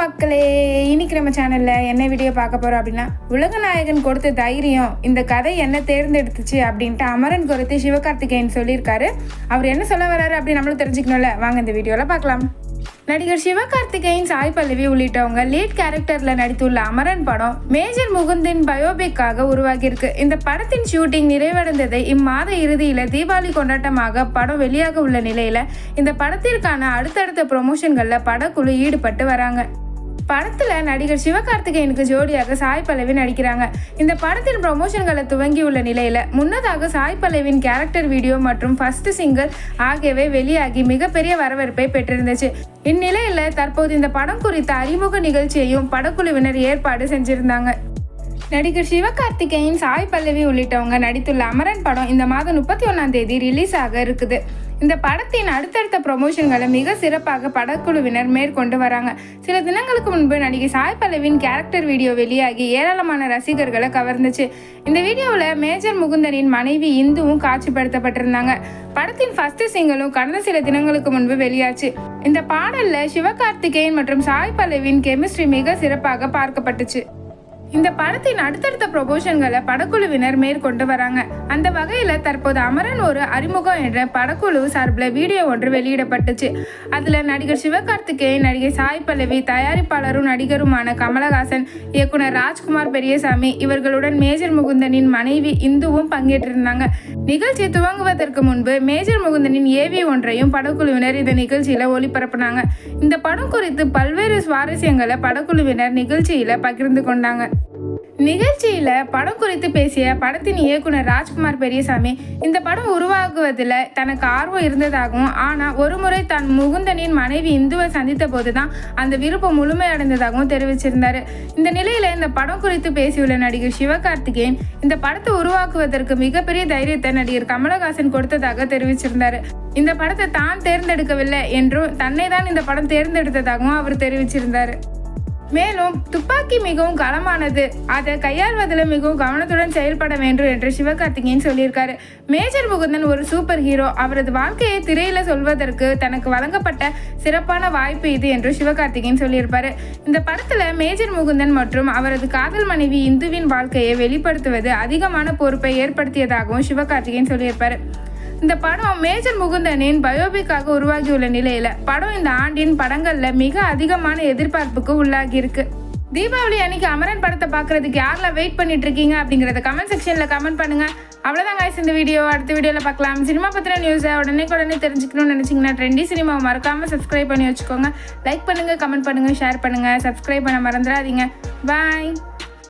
மக்களே இன்னைக்கு நம்ம சேனல்ல என்ன வீடியோ பார்க்க போறோம் அப்படின்னா உலகநாயகன் கொடுத்த தைரியம் இந்த கதை என்ன தேர்ந்தெடுத்துச்சு அப்படின்ட்டு அமரன் குறித்து சிவகார்த்திகேயன் சொல்லியிருக்காரு. அவர் என்ன சொல்ல வராரு அப்படின்னு நம்மளும் தெரிஞ்சுக்கணும்ல? வாங்க இந்த வீடியோல பார்க்கலாம். நடிகர் சிவகார்த்திகேயன் சாய் பல்லவி உள்ளிட்டவங்க லீட் கேரக்டர்ல நடித்துள்ள அமரன் படம் மேஜர் முகுந்தின் பயோபிக்காக உருவாகியிருக்கு. இந்த படத்தின் ஷூட்டிங் நிறைவடைந்ததை இம்மாத இறுதியில தீபாவளி கொண்டாட்டமாக படம் வெளியாக உள்ள நிலையில இந்த படத்திற்கான அடுத்தடுத்த ப்ரொமோஷன்கள்ல படக்குழு ஈடுபட்டு வராங்க. படத்துல நடிகர் சிவகார்த்திகேயனுக்கு ஜோடியாக சாய் பல்லவி நடிக்கிறாங்க. இந்த படத்தின் ப்ரொமோஷன்களை துவங்கியுள்ள நிலையில முன்னதாக சாய் பல்லவின் கேரக்டர் வீடியோ மற்றும் ஃபர்ஸ்ட் சிங்கிள் ஆகியவை வெளியாகி மிகப்பெரிய வரவேற்பை பெற்றிருந்துச்சு. இந்நிலையில தற்போது இந்த படம் குறித்த அறிமுக நிகழ்ச்சியையும் படக்குழுவினர் ஏற்பாடு செஞ்சிருந்தாங்க. நடிகர் சிவகார்த்திகேயன் சாய் பல்லவி உள்ளிட்டவங்க நடித்துள்ள அமரன் படம் இந்த மாதம் முப்பத்தி ஒன்றாம் தேதி ரிலீஸ் ஆக இருக்குது. இந்த படத்தின் அடுத்தடுத்த ப்ரொமோஷன்களை மிக சிறப்பாக படக்குழுவினர் மேற்கொண்டு வராங்க. சில தினங்களுக்கு முன்பு நடிகை சாய் பல்லவின் கேரக்டர் வீடியோ வெளியாகி ஏராளமான ரசிகர்களை கவர்ந்துச்சு. இந்த வீடியோவில் மேஜர் முகுந்தனின் மனைவி இந்துவும் காட்சிப்படுத்தப்பட்டிருந்தாங்க. படத்தின் ஃபர்ஸ்ட் சிங்கிளும் கடந்த சில தினங்களுக்கு முன்பு வெளியாச்சு. இந்த பாடல்ல சிவகார்த்திகேயன் மற்றும் சாய் பல்லவின் கெமிஸ்ட்ரி மிக சிறப்பாக பார்க்கப்பட்டுச்சு. இந்த படத்தின் அடுத்தடுத்த ப்ரொபோஷன்களை படக்குழுவினர் மேற்கொண்டு வராங்க. அந்த வகையில் தற்போது அமரன் ஒரு அறிமுகம் என்ற படக்குழு சார்பில் வீடியோ ஒன்று வெளியிடப்பட்டுச்சு. அதில் நடிகர் சிவகார்த்திகேயன் நடிகை சாய் பல்லவி தயாரிப்பாளரும் நடிகருமான கமலஹாசன் இயக்குனர் ராஜ்குமார் பெரியசாமி இவர்களுடன் மேஜர் முகுந்தனின் மனைவி இந்துவும் பங்கேற்றிருந்தாங்க. நிகழ்ச்சி துவங்குவதற்கு முன்பு மேஜர் முகுந்தனின் ஏவி ஒன்றையும் படக்குழுவினர் இந்த நிகழ்ச்சியில் ஒளிபரப்புனாங்க. இந்த படம் குறித்து பல்வேறு சுவாரஸ்யங்களை படக்குழுவினர் நிகழ்ச்சியில் பகிர்ந்து கொண்டாங்க. நிகழ்ச்சியில படம் குறித்து பேசிய படத்தின் இயக்குனர் ராஜ்குமார் பெரியசாமி இந்த படம் உருவாகுவதில் தனக்கு ஆர்வம் இருந்ததாகவும் ஆனா ஒரு முறை தன் முகுந்தனின் மனைவி இந்துவை சந்தித்த போதுதான் அந்த விருப்பம் முழுமையடைந்ததாகவும் தெரிவிச்சிருந்தாரு. இந்த நிலையில இந்த படம் குறித்து பேசியுள்ள நடிகர் சிவகார்த்திகேயன் இந்த படத்தை உருவாக்குவதற்கு மிகப்பெரிய தைரியத்தை நடிகர் கமலஹாசன் கொடுத்ததாக தெரிவிச்சிருந்தாரு. இந்த படத்தை தான் தேர்ந்தெடுக்கவில்லை என்றும் தன்னை தான் இந்த படம் தேர்ந்தெடுத்ததாகவும் அவர் தெரிவிச்சிருந்தாரு. மேலும் துப்பாக்கி மிகவும் கனமானது. அதை கையாள்வதில் மிகவும் கவனத்துடன் செயல்பட வேண்டும் என்று சிவகார்த்திகேயன் சொல்லியிருக்காரு. மேஜர் முகுந்தன் ஒரு சூப்பர் ஹீரோ. அவரது வாழ்க்கையை திரையில சொல்வதற்கு தனக்கு வழங்கப்பட்ட சிறப்பான வாய்ப்பு இது என்று சிவகார்த்திகேயன் சொல்லியிருப்பாரு. இந்த படத்துல மேஜர் முகுந்தன் மற்றும் அவரது காதல் மனைவி இந்துவின் வாழ்க்கையை வெளிப்படுத்துவது அதிகமான பொறுப்பை ஏற்படுத்தியதாகவும் சிவகார்த்திகேயன் சொல்லியிருப்பாரு. இந்த படம் மேஜர் முகுந்தனின் பயோபிக்காக உருவாகியுள்ள நிலையில படம் இந்த ஆண்டின் படங்கள்ல மிக அதிகமான எதிர்பார்ப்புக்கு உள்ளாகி இருக்கு தீபாவளி அன்னைக்கு அமரன் படத்தை பார்க்கறதுக்கு யாரெல்லாம் வெயிட் பண்ணிட்டு இருக்கீங்க அப்படிங்கறத கமெண்ட் செக்ஷன்ல கமெண்ட் பண்ணுங்க. அவ்வளோதான் காய்ஸ் இந்த வீடியோ அடுத்த வீடியோவில் பார்க்கலாம். சினிமா பத்திர நியூஸை உடனே உடனே தெரிஞ்சுக்கணும்னு நினச்சிங்கன்னா ட்ரெண்டி சினிமாவை மறக்காம சப்ஸ்கிரைப் பண்ணி வச்சுக்கோங்க. லைக் பண்ணுங்க கமெண்ட் பண்ணுங்க ஷேர் பண்ணுங்க. சப்ஸ்கிரைப் பண்ண மறந்துடாதீங்க. பாய்